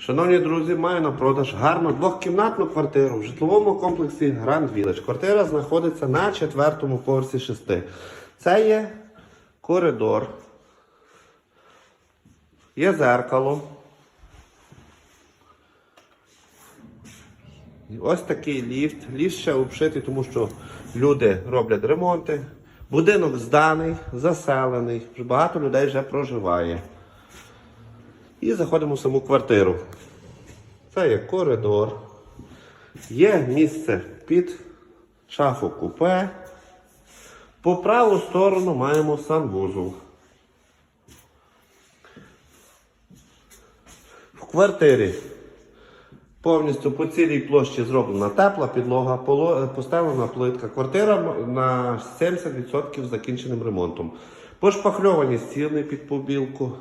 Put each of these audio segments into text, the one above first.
Шановні друзі, маю на продаж гарну двохкімнатну квартиру в житловому комплексі Grand Village. Квартира знаходиться на четвертому поверсі шести. Це є коридор, є зеркало. Ось такий ліфт. Ліфт ще обшитий, тому що люди роблять ремонти. Будинок зданий, заселений. Багато людей вже проживає. І заходимо в саму квартиру. Це є коридор. Є місце під шафу купе. По праву сторону маємо санвузол. В квартирі повністю по цілій площі зроблена тепла підлога, поставлена плитка. Квартира на 70% закінченим ремонтом. Пошпахльовані стіни під побілку.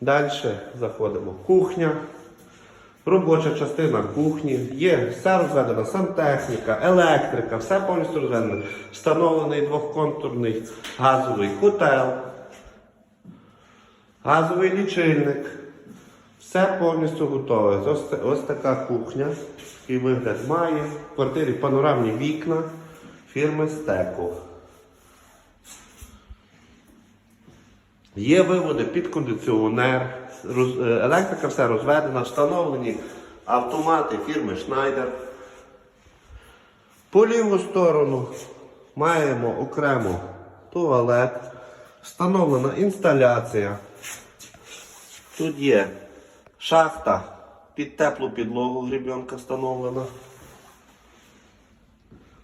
Далі заходимо. Кухня. Робоча частина кухні. Є все розведена, сантехніка, електрика, все повністю розведено. Встановлений двохконтурний газовий котел, газовий лічильник. Все повністю готове. Ось, ось така кухня. Такий вигляд має. В квартирі панорамні вікна фірми Стеко. Є виводи під кондиціонер, е, електрика все розведена, встановлені автомати фірми Schneider. По ліву сторону маємо окремо туалет, встановлена інсталяція. Тут є шахта під теплу підлогу грібенка встановлена.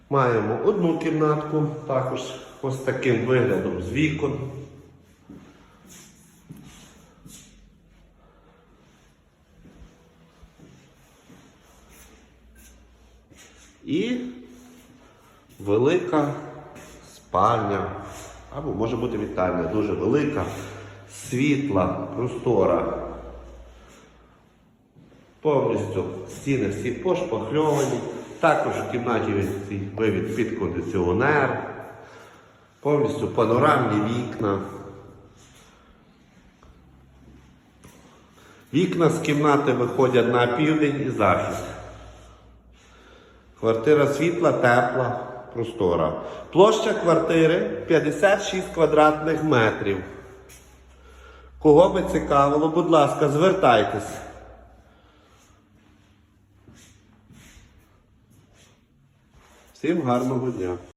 Маємо одну кімнатку, також ось таким виглядом з вікон. І велика спальня, або може бути вітальня, дуже велика, світла, простора. Повністю стіни всі пошпахльовані. Також в кімнаті вивід під кондиціонер, повністю панорамні вікна. Вікна з кімнати виходять на південь і захід. Квартира світла, тепла, простора. Площа квартири 56 квадратних метрів. Кого би цікавило, будь ласка, звертайтесь. Всім гарного дня.